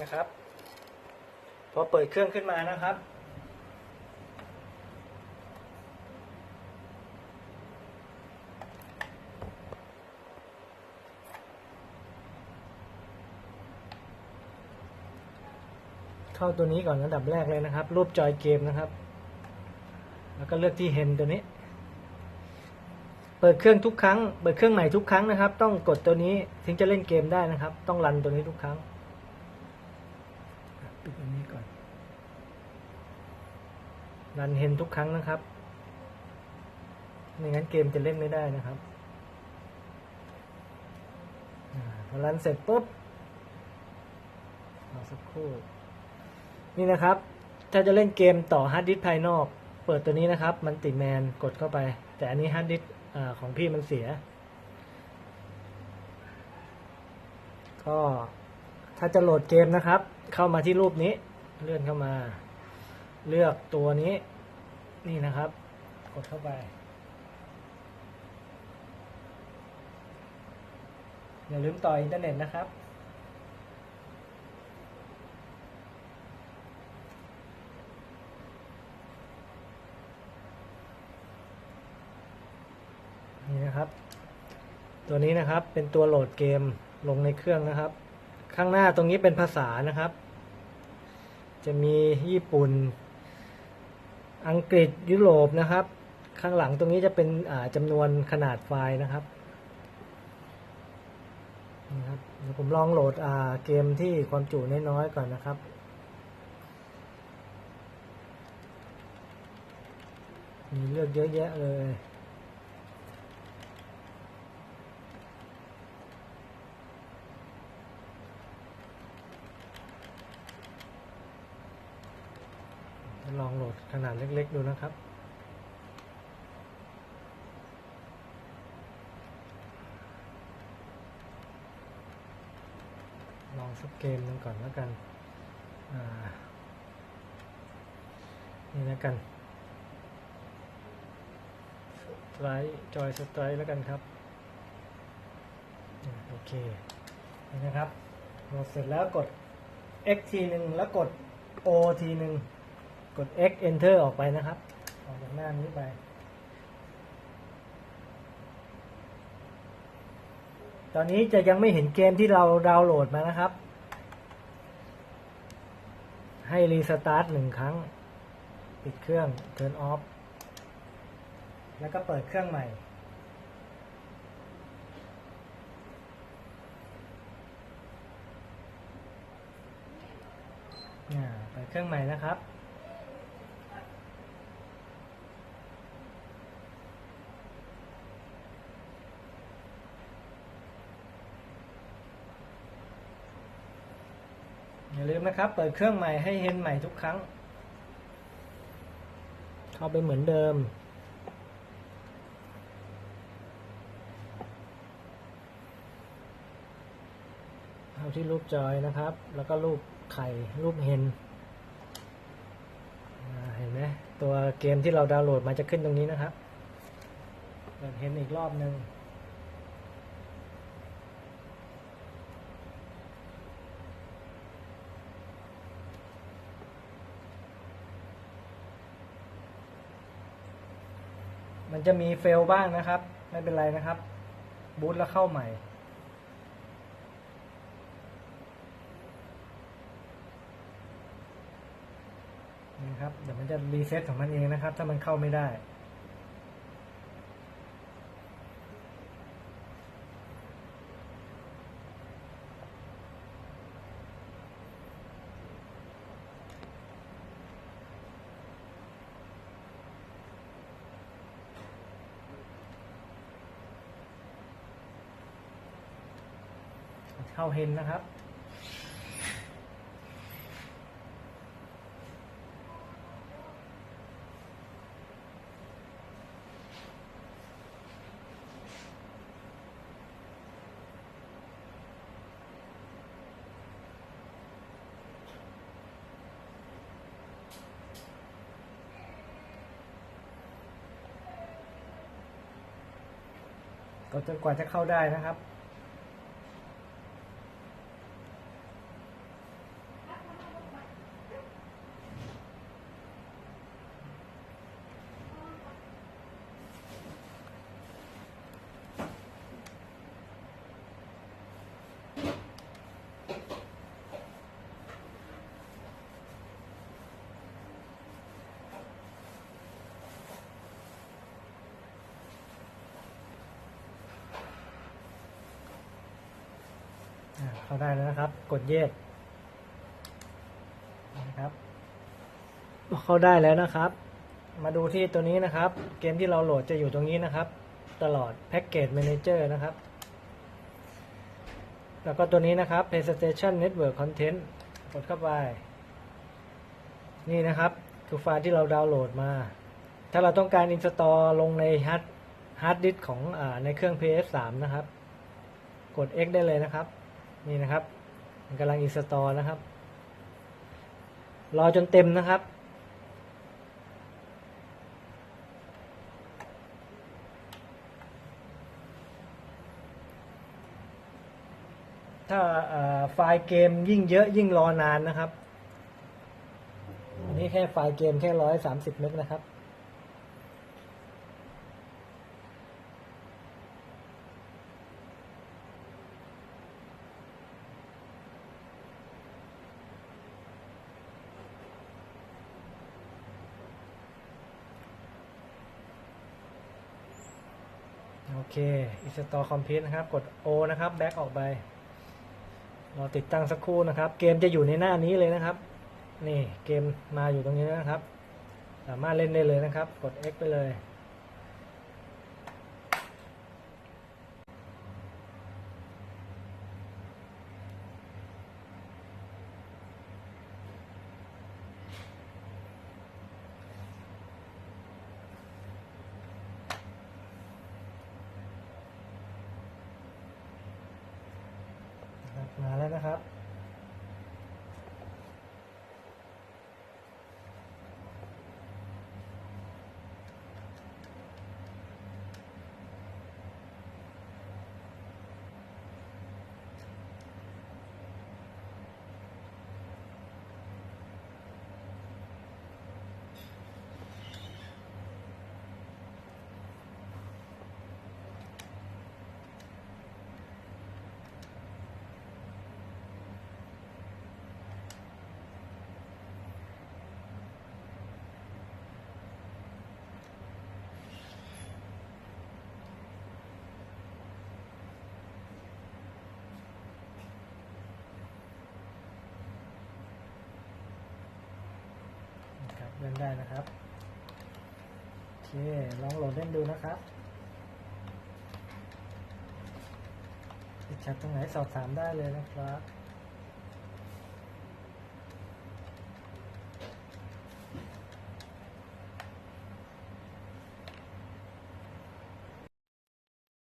นะครับ พอเปิดเครื่องขึ้นมานะครับ เข้าตัวนี้ก่อนอันดับแรกเลยนะครับ รูปจอยเกมนะครับ แล้วก็เลือกที่เฮนตัวนี้ เปิดเครื่องทุกครั้ง เปิดเครื่องใหม่ทุกครั้งนะครับ ต้องกดตัวนี้ถึงจะเล่นเกมได้นะครับ ต้องรันตัวนี้ทุกครั้ง ปิดตัวนี้ก่อน รันเฮนทุกครั้งนะครับ ไม่งั้นเกมจะเล่นไม่ได้นะครับพอรันเสร็จปุ๊บรอสักครู่ นี่นะครับ ถ้าจะเล่นเกมต่อฮาร์ดดิสภายนอก เปิดตัวนี้นะครับมันติแมนกดเข้าไป แต่อันนี้ฮาร์ดดิสของพี่มันเสีย ก็ ถ้าจะโหลดเกมนะครับ เข้ามาที่รูปนี้ เลื่อนเข้ามา เลือกตัวนี้ นี่นะครับ กดเข้าไปอย่าลืมต่ออินเทอร์เน็ตนะครับ นี่นะครับ ตัวนี้นะครับเป็นตัวโหลดเกมลงในเครื่องนะครับ ข้างหน้าตรงนี้เป็นภาษานะครับ จะมีญี่ปุ่น อังกฤษยุโรปนะครับ ข้างหลังตรงนี้จะเป็นจำนวนขนาดไฟล์นะครับนี่ครับผมลองโหลดเกมที่ความจุน้อยๆก่อนนะครับมีเลือกเยอะแยะเลย ลองโหลดขนาดเล็ก ๆ ดูนะครับ ลองสักเกมหนึงก่อนแล้วกัน นี่แล้วกันสไลด์จอยสไตร์แล้วกันครับ โอเค นี่นะครับโหลดเสร็จแล้วกด X ทีหนึ่งแล้วกด O ทีหนึ่ง กด X Enter ออกไปนะครับ ออกจากหน้านี้ไป ตอนนี้จะยังไม่เห็นเกมที่เราดาวน์โหลดมานะครับ ให้รีสตาร์ทหนึ่งครั้ง ปิดเครื่อง Turn off แล้วก็เปิดเครื่องใหม่เปิดเครื่องใหม่นะครับ ลืมนะครับ เปิดเครื่องใหม่ให้เฮนใหม่ทุกครั้ง เข้าไปเหมือนเดิม เอาที่รูปจอยนะครับ แล้วก็รูปไข่รูปเฮนเห็นไหมตัวเกมที่เราดาวน์โหลดมาจะขึ้นตรงนี้นะครับเปิดเฮนอีกรอบหนึ่ง มันจะมีเฟลบ้างนะครับ ไม่เป็นไรนะครับ บูตแล้วเข้าใหม่ นี่ครับ เดี๋ยวมันจะรีเซ็ตของมันเองนะครับ ถ้ามันเข้าไม่ได้ เข้าเฮนนะครับ ก็จนกว่าจะเข้าได้นะครับ เข้าได้แล้วนะครับ กดเยสนะครับเข้าได้แล้วนะครับ มาดูที่ตัวนี้นะครับ เกมที่เราโหลดจะอยู่ตรงนี้นะครับ ตลอด Package Manager นะครับ แล้วก็ตัวนี้นะครับ PlayStation Network Content กดเข้าไป นี่นะครับ คือไฟล์ที่เราดาวน์โหลดมา ถ้าเราต้องการ install ลงในฮาร์ดฮาร์ดดิสของอในเครื่อง PS3 นะครับ กด X ได้เลยนะครับ นี่นะครับมันกำลัง install นะครับ รอจนเต็มนะครับ ถ้าไฟล์เกมยิ่งเยอะยิ่งรอนานนะครับอันนี้แค่ไฟล์เกมแค่ร้อยสามสิบเมกนะครับ โอเค install complete นะครับ กด O นะครับ back ออกไปรอติดตั้งสักครู่นะครับ เกมจะอยู่ในหน้านี้เลยนะครับ นี่เกมมาอยู่ตรงนี้นะครับ สามารถเล่นได้เลยนะครับ กด X ไปเลย นได้นะครับโอเคลองโหลดเล่นดูนะครับติดขัดตรงไหนสอบถามได้เลยนะครับ